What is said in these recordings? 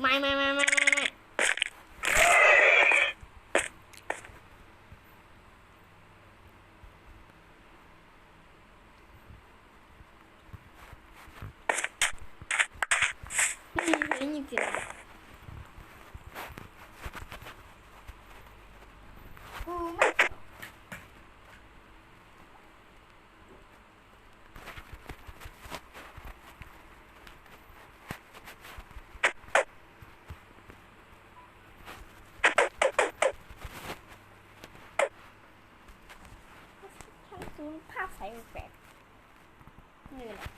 Mai mai mai mai mai mai. Видите? ศูนย์ภาคส่แปดนี่แหละ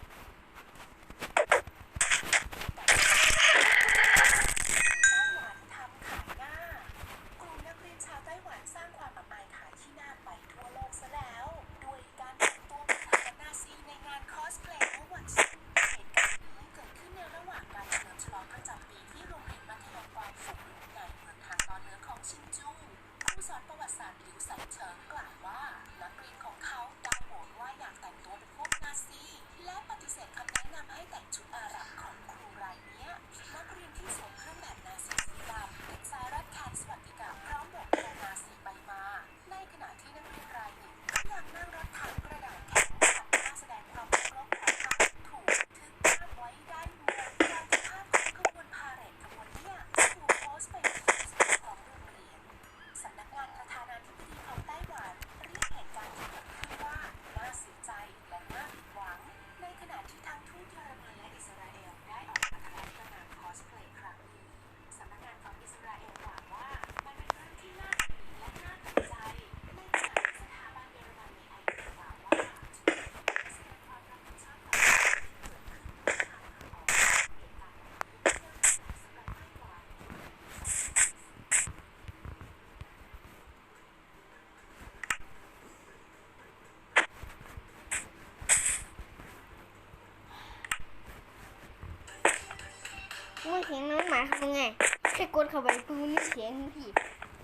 งแค่กดเข้าไปปืนนี่เสียงทันที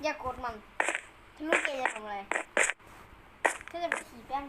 อย่ากดมันถ้าลูกแกจะทำอะไรถ้าจะไปขี่แป้ง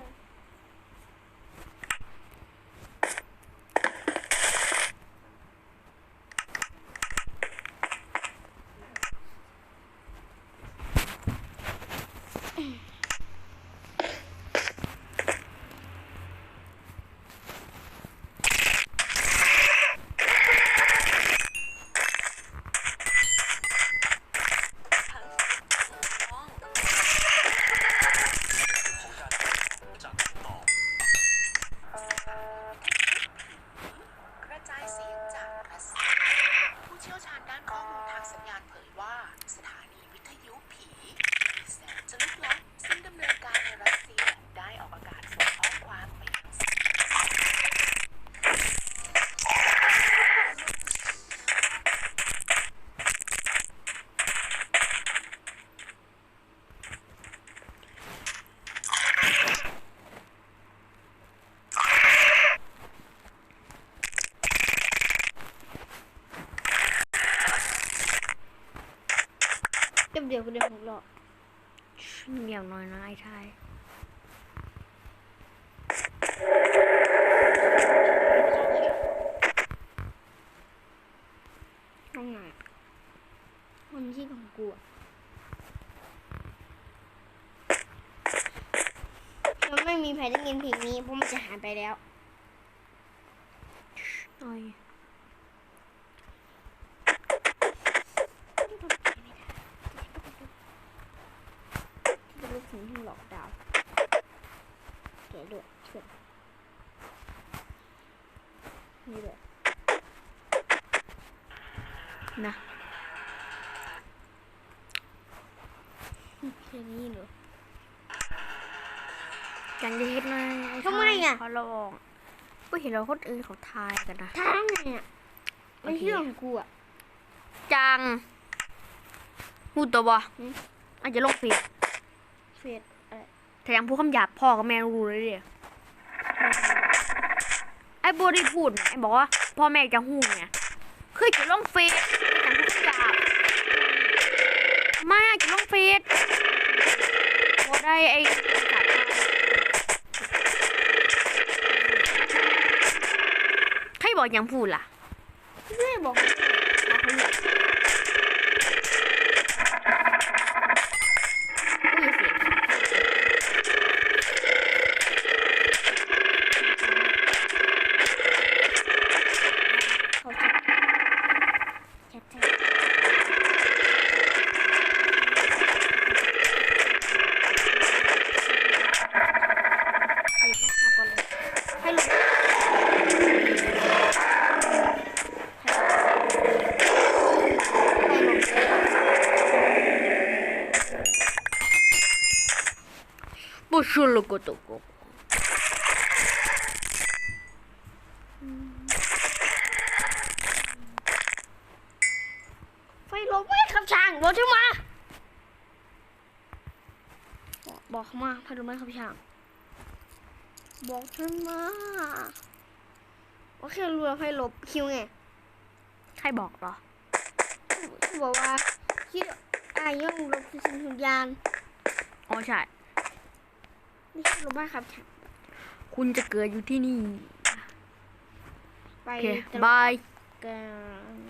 เก็บเดียวกูได้หกหรอกอย่างน้อยนะไอ้ชายตรงไหนมันที่ของกูอะมันไม่มีใครได้ยินเพลงนี้เพราะมันจะหายไปแล้ว โอ้ย เสนี่เลยนะแค่นี้เหรอจังจะเฮ็ดมาทำไมอะเขาลองก็เห็นเราคนอื่นเขาทายกันนะทายไงอะไม่เชื่อของกูอะจังพูดตัวบ่อาจจะลงเฟซเฟซอะไรแต่ยังพูดคำหยาบพ่อกับแม่รู้เลยเดี๋ย บริบูรณ์ไอ้บอกว่าพ่อแม่จะหูไงคือจะลองเฟสแต่ทุกอย่างมาจะลงเฟสพอได้ไอ้ใครบอกยังพูดล่ะไม่บอกามาไฟลบไม่ขับช่างบอกฉันมาโอเครู้แล้วไฟลบคิวไง ใครบอกเหรอเขาบอกว่าคิดอายย่องลบคือสัญญาณอ๋อใช่นี่ ไฟลบไม่ขับช่างคุณจะเกิดอยู่ที่นี่ ไป โอเคตลอดบาย กัน